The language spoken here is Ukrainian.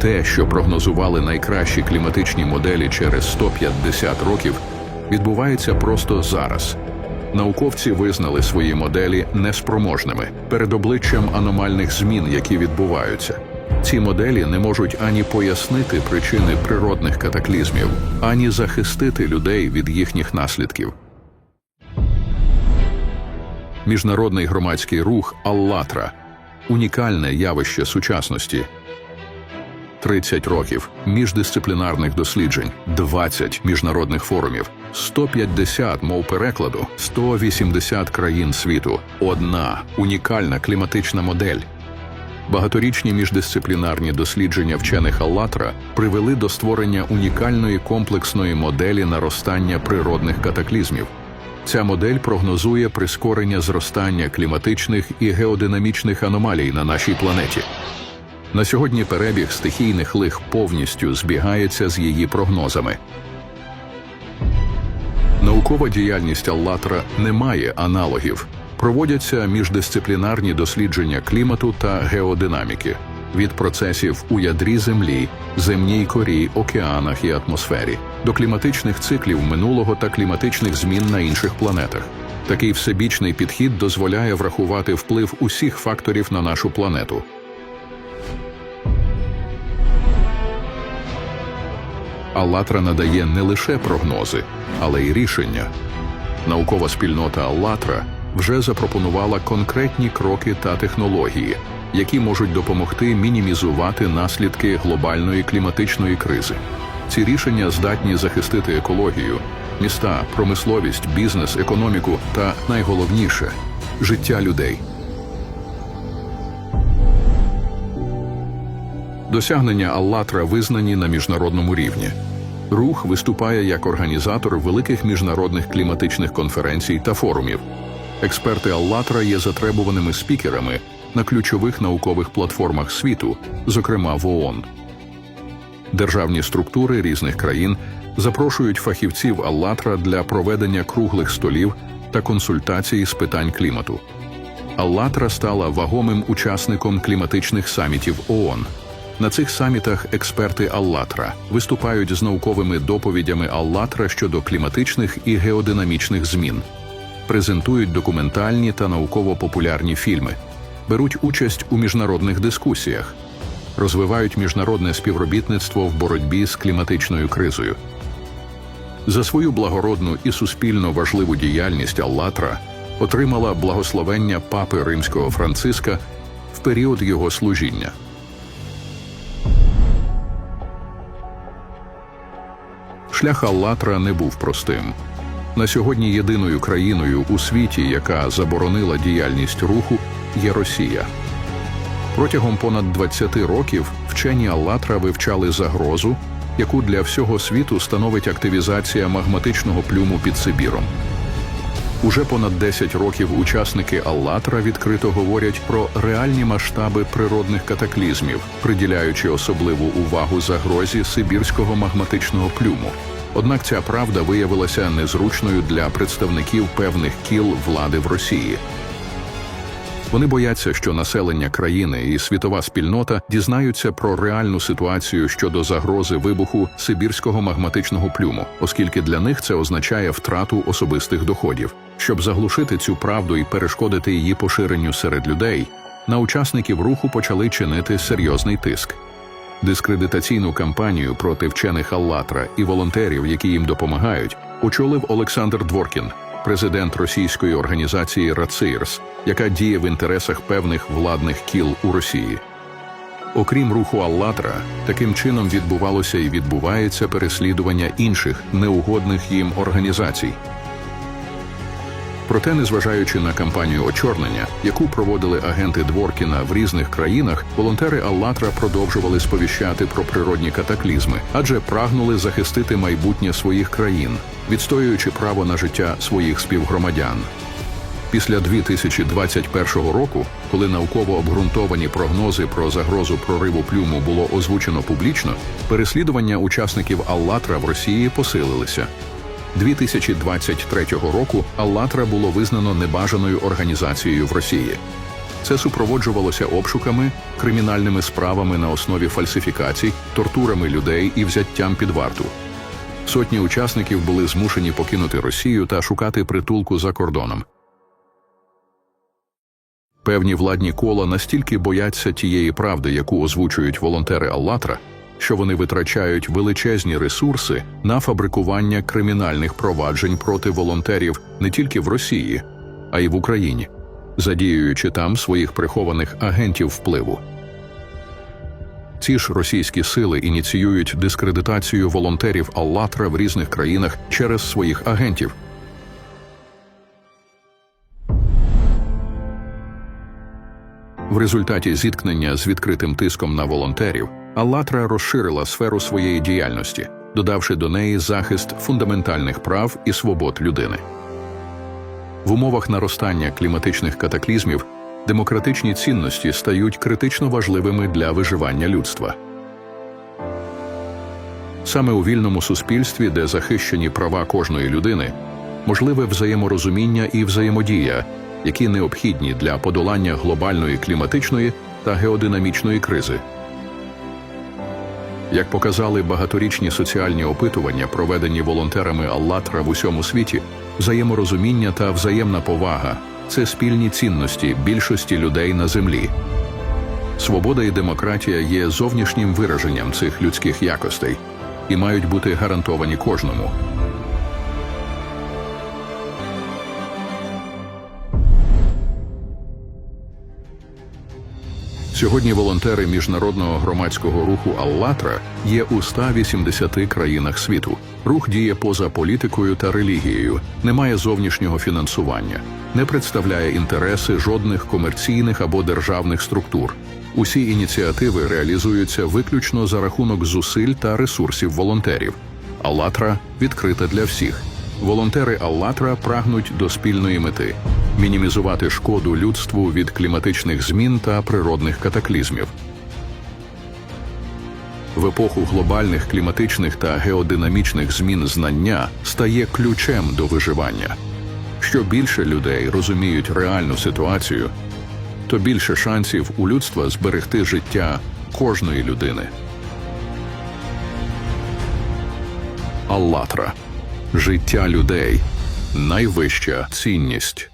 Те, що прогнозували найкращі кліматичні моделі через 150 років, відбувається просто зараз. Науковці визнали свої моделі неспроможними перед обличчям аномальних змін, які відбуваються. Ці моделі не можуть ані пояснити причини природних катаклізмів, ані захистити людей від їхніх наслідків. Міжнародний громадський рух Аллатра унікальне явище сучасності. 30 років міждисциплінарних досліджень, 20 міжнародних форумів, 150 мов перекладу, 180 країн світу, одна унікальна кліматична модель. Багаторічні міждисциплінарні дослідження вчених Аллатра привели до створення унікальної комплексної моделі наростання природних катаклізмів. Ця модель прогнозує прискорення зростання кліматичних і геодинамічних аномалій на нашій планеті. На сьогодні перебіг стихійних лих повністю збігається з її прогнозами. Наукова діяльність Аллатра не має аналогів. Проводяться міждисциплінарні дослідження клімату та геодинаміки від процесів у ядрі Землі, земній корі, океанах і атмосфері до кліматичних циклів минулого та кліматичних змін на інших планетах. Такий всебічний підхід дозволяє врахувати вплив усіх факторів на нашу планету. Аллатра надає не лише прогнози, але й рішення. Наукова спільнота Аллатра вже запропонувала конкретні кроки та технології, які можуть допомогти мінімізувати наслідки глобальної кліматичної кризи. Ці рішення здатні захистити екологію, міста, промисловість, бізнес, економіку та найголовніше життя людей. Досягнення Аллатра визнані на міжнародному рівні. Рух виступає як організатор великих міжнародних кліматичних конференцій та форумів. Експерти Аллатра є затребуваними спікерами на ключових наукових платформах світу, зокрема в ООН. Державні структури різних країн запрошують фахівців Аллатра для проведення круглих столів та консультацій з питань клімату. Аллатра стала вагомим учасником кліматичних самітів ООН. На цих самітах експерти Аллатра виступають з науковими доповідями Аллатра щодо кліматичних і геодинамічних змін, презентують документальні та науково-популярні фільми, беруть участь у міжнародних дискусіях, розвивають міжнародне співробітництво в боротьбі з кліматичною кризою. За свою благородну і суспільно важливу діяльність Аллатра отримала благословення папи римського Франциска в період його служіння. Шлях Аллатра не був простим. На сьогодні єдиною країною у світі, яка заборонила діяльність руху, є Росія. Протягом понад 20 років вчені Аллатра вивчали загрозу, яку для всього світу становить активізація магматичного плюму під Сибіром. Уже понад 10 років учасники Аллатра відкрито говорять про реальні масштаби природних катаклізмів, приділяючи особливу увагу загрозі сибірського магматичного плюму. Однак ця правда виявилася незручною для представників певних кіл влади в Росії. Вони бояться, що населення країни і світова спільнота дізнаються про реальну ситуацію щодо загрози вибуху сибірського магматичного плюму, оскільки для них це означає втрату особистих доходів. Щоб заглушити цю правду і перешкодити її поширенню серед людей, на учасників руху почали чинити серйозний тиск. Дискредитаційну кампанію проти вчених Аллатра і волонтерів, які їм допомагають, очолив Олександр Дворкін, президент російської організації РАЦИРС, яка діє в інтересах певних владних кіл у Росії. Окрім руху Аллатра, таким чином відбувалося і відбувається переслідування інших неугодних їм організацій. Проте, незважаючи на кампанію очорнення, яку проводили агенти Дворкіна в різних країнах, волонтери Аллатра продовжували сповіщати про природні катаклізми, адже прагнули захистити майбутнє своїх країн, відстоюючи право на життя своїх співгромадян. Після 2021 року, коли науково обґрунтовані прогнози про загрозу прориву плюму було озвучено публічно, переслідування учасників Аллатра в Росії посилилися. 2023 року Аллатра було визнано небажаною організацією в Росії. Це супроводжувалося обшуками, кримінальними справами на основі фальсифікацій, тортурами людей і взяттям під варту. Сотні учасників були змушені покинути Росію та шукати притулку за кордоном. Певні владні кола настільки бояться тієї правди, яку озвучують волонтери Аллатра, що вони витрачають величезні ресурси на фабрикування кримінальних проваджень проти волонтерів не тільки в Росії, а й в Україні, задіюючи там своїх прихованих агентів впливу. Ці ж російські сили ініціюють дискредитацію волонтерів Аллатра в різних країнах через своїх агентів. Результаті зіткнення з відкритим тиском на волонтерів Аллатра розширила сферу своєї діяльності, додавши до неї захист фундаментальних прав і свобод людини. В умовах наростання кліматичних катаклізмів демократичні цінності стають критично важливими для виживання людства. Саме у вільному суспільстві, де захищені права кожної людини, можливе взаєморозуміння і взаємодія, які необхідні для подолання глобальної кліматичної та геодинамічної кризи. Як показали багаторічні соціальні опитування, проведені волонтерами Аллатра в усьому світі, взаєморозуміння та взаємна повага це спільні цінності більшості людей на землі. Свобода і демократія є зовнішнім вираженням цих людських якостей і мають бути гарантовані кожному. Сьогодні волонтери міжнародного громадського руху Аллатра є у 180 країнах світу. Рух діє поза політикою та релігією, не має зовнішнього фінансування, не представляє інтереси жодних комерційних або державних структур. Усі ініціативи реалізуються виключно за рахунок зусиль та ресурсів волонтерів. Аллатра відкрита для всіх. Волонтери Аллатра прагнуть до спільної мети мінімізувати шкоду людству від кліматичних змін та природних катаклізмів. В епоху глобальних кліматичних та геодинамічних змін знання стає ключем до виживання. Що більше людей розуміють реальну ситуацію, то більше шансів у людства зберегти життя кожної людини. Аллатра життя людей найвища цінність.